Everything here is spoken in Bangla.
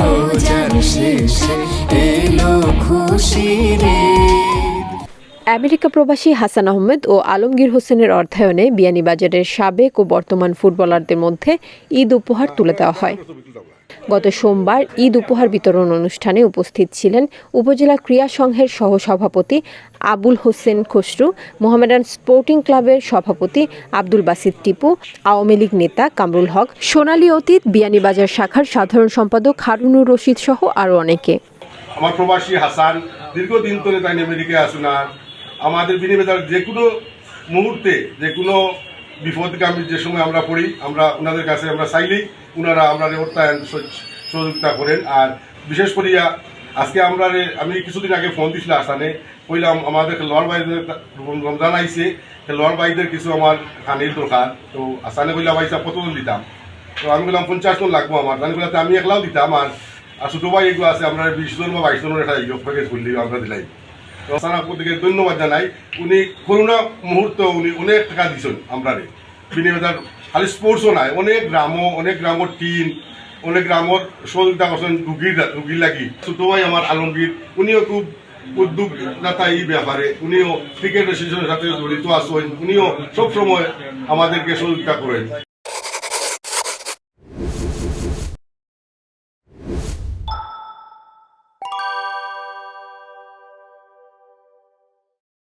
রোজার শেষে এলো খুশি রে আমেরিকা প্রবাসী হাসান আহমেদ ও আলমগীর হোসেনের অর্থায়নে বিয়ানীবাজারের সাবেক ও বর্তমান ফুটবলারদের মধ্যে ঈদ উপহার তুলে দেওয়া হয়। গত সোমবার ঈদ উপহার বিতরণ অনুষ্ঠানে উপস্থিত ছিলেন উপজেলা ক্রীড়া সংঘের সহসভাপতি আবুল হোসেন খসরু, মোহামেডান স্পোর্টিং ক্লাবের সভাপতি আব্দুল বাসিদ টিপু, আওয়ামী লীগ নেতা কামরুল হক, সোনালী অতীত, বিয়ানীবাজার শাখার সাধারণ সম্পাদক হারুনুর রশিদ সহ আরও অনেকে। আমার প্রবাসী হাসান, দীর্ঘদিন ধরে তাই আমেরিকায় আসুন আর আমাদের বিনিময় যে কোনো মুহূর্তে, যে কোনো বিপদগামী যে সময় আমরা পড়ি, আমরা ওনাদের কাছে আমরা চাইলেই ওনারা আমরা অর্থায়ন সহযোগিতা করেন। আর বিশেষ করিয়া আজকে আমরা আমি কিছুদিন আগে ফোন দিছিল আসানে, কইলাম আমাদের খেলোয়াড় বাইদের রমজান আইছে খেলোয়াড় ভাইদের কিছু আমার খানির দরকার। তো আসানে কইলাম পয়সা কত দিতাম? তো আমি বললাম পঞ্চাশ জন লাগবো আমার। আমি বললাম আমি একলাও দিতাম। আর ছোটো ভাই এগুলো আছে, আমরা বিশ জন বা বাইশ জনের একটা যোগ প্যাকেজ করলি আমরা দিলাই। তো সানা ধন্যবাদ জানাই। উনি করোনা মুহূর্ত উনি অনেক টাকা দিছেন আমরা খালি স্পোর্টসও নাই, অনেক গ্রামও, অনেক গ্রামের টিম অনেক গ্রামের সহযোগিতা করছেন রুগীর রুগীর লাগি। ছোটো ভাই আমার আলমগীর, উনিও খুব উদ্যোগদাতা এই ব্যাপারে, উনিও ক্রিকেট অ্যাসোসিয়েশনের সাথে জড়িত আছেন, উনিও সবসময় আমাদেরকে সহযোগিতা করেন।